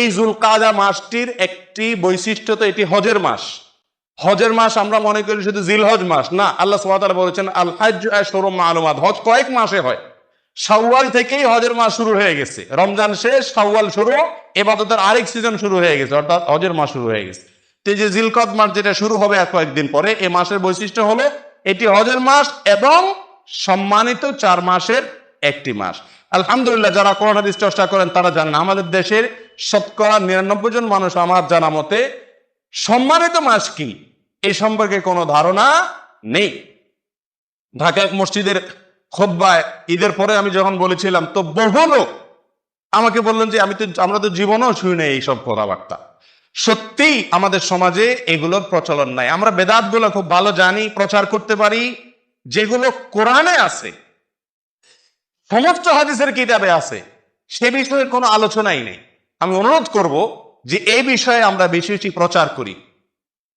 এই জুলকাদা মাসটির একটি বৈশিষ্ট্য তো এটি হজের মাস। হজের মাস আমরা মনে করি শুধু জিলহজ মাস, না, আল্লাহ সুবহানাহু বলেছেন আল হাজ মালুমাত। হজ কয়েক মাসে হয়। শাওয়াল থেকেই হজের মাস শুরু হয়ে গেছে। রমজান শেষ, শাওয়াল শুরু, এবাদতের আরেক সিজন শুরু হয়ে গেছে, অর্থাৎ হজের মাস শুরু হয়ে গেছে। তো যে জিলকদ মাস যেটা শুরু হবে এক কয়েকদিন পরে, এ মাসের বৈশিষ্ট্য হলো, এটি হজের মাস এবং সম্মানিত চার মাসের একটি মাস। আলহামদুলিল্লাহ, যারা হাদিস চর্চা করেন, তারা জানেন আমাদের দেশের শতকরা নিরানব্বই জন মানুষ আমার জানা মতে সম্মানিত মাস কি? এই সম্পর্কে কোনো ধারণা নেই। ঢাকা এক মসজিদের খোদ্বায় ঈদের পরে আমি যখন বলেছিলাম, তো বহু লোক। আমাকে বললেন যে, আমি তো, আমরা তো জীবনেও শুই নাই এইসব কথাবার্তা। সত্যিই আমাদের সমাজে এগুলোর প্রচলন নাই। আমরা বেদাতগুলো খুব ভালো জানি, প্রচার করতে পারি, যেগুলো কোরআনে আছে, সমস্ত হাদিসের কিতাবে আছে, সে বিষয়ে কোনো আলোচনাই নেই। আমি অনুরোধ করব যে এই বিষয়ে আমরা বেশি বেশি প্রচার করি।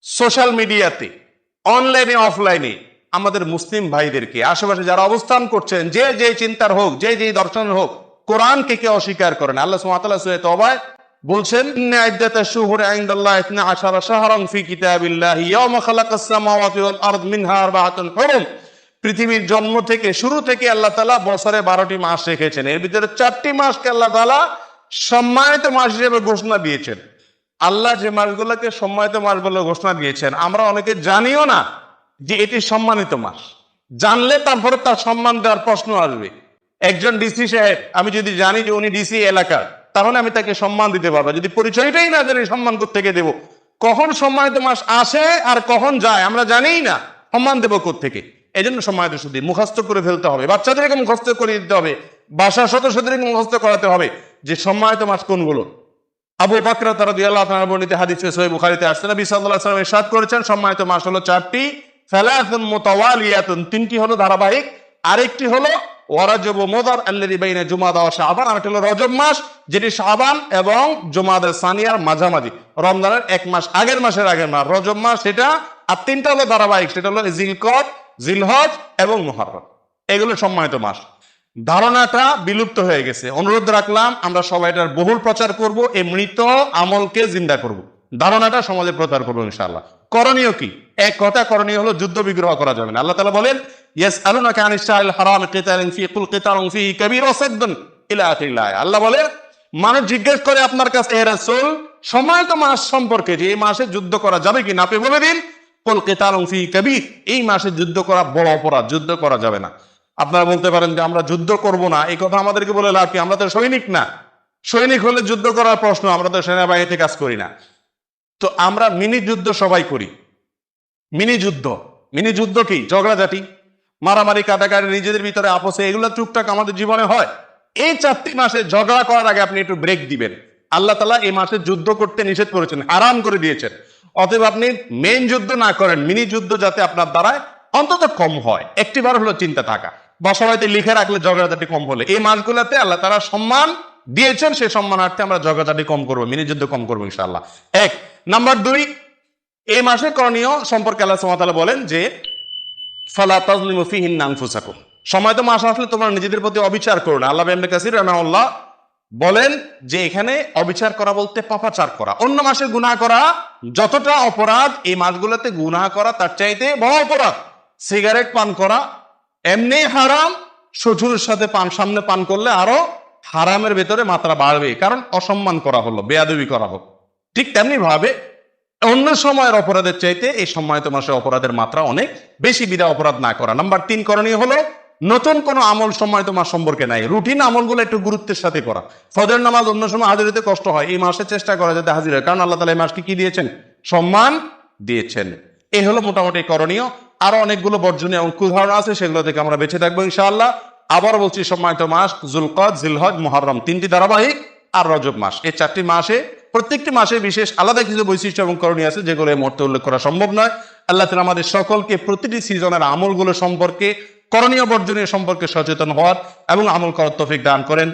সোশ্যাল মিডিয়াতে, অনলাইনে, অফলাইনে আমাদের মুসলিম ভাইদেরকে, আশেপাশে যারা অবস্থান করছেন, যে যে চিন্তার হোক, যে যে দর্শন হোক, কোরআনকে কে অস্বীকার করেন আল্লাহ সুবহানাহু সুরে তবায় বলছেন পৃথিবীর জন্ম থেকে, শুরু থেকে আল্লাহ তালা বছরে বারোটি মাস রেখেছেন। এর ভিতরে চারটি মাসকে আল্লাহ তালা সম্মানিত মাস হিসেবে ঘোষণা দিয়েছেন। আল্লাহ যে মাসগুলোকে সম্মানিত মাস বলে ঘোষণা দিয়েছেন, আমরা অনেকে জানিও না যে এটি সম্মানিত মাস জানলে তারপরে তার সম্মান দেওয়ার প্রশ্ন আসবে। একজন ডিসি সাহেব, আমি যদি জানি যে উনি ডিসি এলাকার, তাহলে আমি তাকে সম্মান দিতে পারব। যদি পরিচয়টাই না জানি, সম্মান থেকে দেব? কখন সম্মানিত মাস আসে আর কখন যায়, আমরা জানিই না। সম্মান দেবো থেকে এই জন্য সম্মানিত শুধু মুখস্থ করে ফেলতে হবে। বাচ্চাদেরকে মুখস্থ করে দিতে হবে। বাসার সদস্যদেরকে মুখস্থ করাতে হবে। যে সম্মানিত মাস কোনগুলো আবু বাকরা তারা দিয়ে আল্লাহ তাআলা বর্ণিত হাদিসে সহিহ বুখারীতে আসছে, নবী সাল্লাল্লাহু আলাইহি ওয়াসাল্লাম ইরশাদ করেছেন, সম্মানিত মাস হলো চারটি। সালাসুন মুতাওয়ালিয়াতুন, তিনটি হলো ধারাবাহিক, আরেকটি হলো ওয়ারাজব মুদার আল্লাযী বাইনা জুমাদা ওয়া শাবান, আরেকটি হলো রজব মাস, যেটি শাবান এবং জুমাদা সানিয়ার মাঝামাঝি। রমজানের এক মাস আগের মাসের আগের মাস, রজব মাস সেটা, আর তিনটা হলো ধারাবাহিক, সেটা হলো জিলকদ, জিলহজ এবং মুহররম। এগুলো সম্মানিত মাস। ধারণাটা বিলুপ্ত হয়ে গেছে। অনুরোধ রাখলাম, আমরা সবাই এটার বহুল প্রচার করব, এই মৃত আমলকে জিন্দা করব। ধারণাটা সমাজে প্রচার করব ইনশাআল্লাহ। করণীয় কি? এক কথা করণীয় হলো যুদ্ধ বিগ্রহ করা যাবে না। আল্লাহ তাআলা বলেন আল্লাহ বলেন, মানুষ জিজ্ঞেস করে আপনার কাছে, হে রাসূল সময়ত মাস সম্পর্কে যে এই মাসে যুদ্ধ করা যাবে কি না আপনি বলে দিন, কুল কিতালুন ফি এই মাসে যুদ্ধ করা বড় অপরাধ, যুদ্ধ করা যাবে না। আপনারা বলতে পারেন যে আমরা যুদ্ধ করব না। এই কথা আমাদেরকে বলে লাভ কি? আমরা তো সৈনিক না। সৈনিক হলে যুদ্ধ করার প্রশ্ন, আমরা তো সেনাবাহিনীতে কাজ করি না। তো আমরা মিনি যুদ্ধ সবাই করি। মিনি যুদ্ধ। মিনি যুদ্ধ কি? ঝগড়াঝাটি, মারামারি, কাটাকাটি, নিজেদের ভিতরে আপোষে, এগুলো টুকটাক আমাদের জীবনে হয়। এই চারটি মাসে ঝগড়া করার আগে আপনি একটু ব্রেক দিবেন। আল্লাহ তালা এই মাসে যুদ্ধ করতে নিষেধ করেছেন আরাম করে দিয়েছেন। অতএব আপনি মেন যুদ্ধ না করেন, মিনি যুদ্ধ যাতে আপনার দ্বারায় অন্তত কম হয়। একটি বার হলো চিন্তা থাকা। বা লিখে রাখলে ঝগড়াঝাটি কম হলে। এই মাসগুলোতে আল্লাহ তারা সম্মান দিয়েছেন, সেই সম্মানার্থে আমরা ঝগড়াঝাটি কম করব মিনি যুদ্ধ কম করব ইনশাআল্লাহ। এক। নাম্বার দুই, এই মাসে করণীয় সম্পর্কে আল্লাহ সুবহানাহু বলেন যে, ফালা তাজলিমু ফিহিন আনফুসাকুম। সময় তো মাস আসলে তোমরা নিজেদের প্রতি অবিচার করো না। আল্লাহ ইবনে কাসির বলেন যে, এখানে অবিচার করা বলতে পাপাচার করা। অন্য মাসে গুনাহ করা যতটা অপরাধ, এই মাসগুলোতে গুনাহ করা তার চাইতে বড় অপরাধ। সিগারেট পান করা, এমনি হারাম, শ্বশুরের সাথে পান, সামনে পান করলে আরও হারামের ভেতরে মাত্রা বাড়বে। কারণ অসম্মান করা হলো, বেয়াদবি করা হলো। ঠিক তেমনি ভাবে অন্য সময়ের অপরাধের চাইতে এই সম্মানিত মাসে অপরাধের মাত্রা অনেক বেশি বিধা অপরাধ না করা। নাম্বার তিন করণীয় হলো, নতুন কোন আমল সম্মানিত তোমার সম্পর্কে নাই। রুটিন আমলগুলো একটু গুরুত্বের সাথে করা। ফজর নামাজ অন্য সময় হাজির হতে কষ্ট হয়, এই মাসে চেষ্টা করা যাতে হাজির হয়। কারণ আল্লাহ তালা এই মাসকে কি দিয়েছেন? সম্মান দিয়েছেন। এই হলো মোটামুটি করণীয়। আরও অনেকগুলো বর্জনীয় কুধারণা আছে, সেগুলো থেকে আমরা বেঁচে থাকব ইনশাআল্লাহ। আবার বলছি, সম্মানিত মাস, জুলকদ, জিলহজ, মুহররম, তিনটি ধারাবাহিক আর রজব মাস। এই চারটি মাসে, প্রত্যেকটি মাসে বিশেষ আলাদা কিছু বৈশিষ্ট্য এবং করণীয় আছে, যেগুলো এই মুহূর্তে উল্লেখ করা সম্ভব নয়। আল্লাহ তালা আমাদের সকলকে প্রতিটি সিজনের আমলগুলো সম্পর্কে, করণীয় বর্জনীয় সম্পর্কে সচেতন হওয়ার এবং আমল করার তৌফিক দান করেন।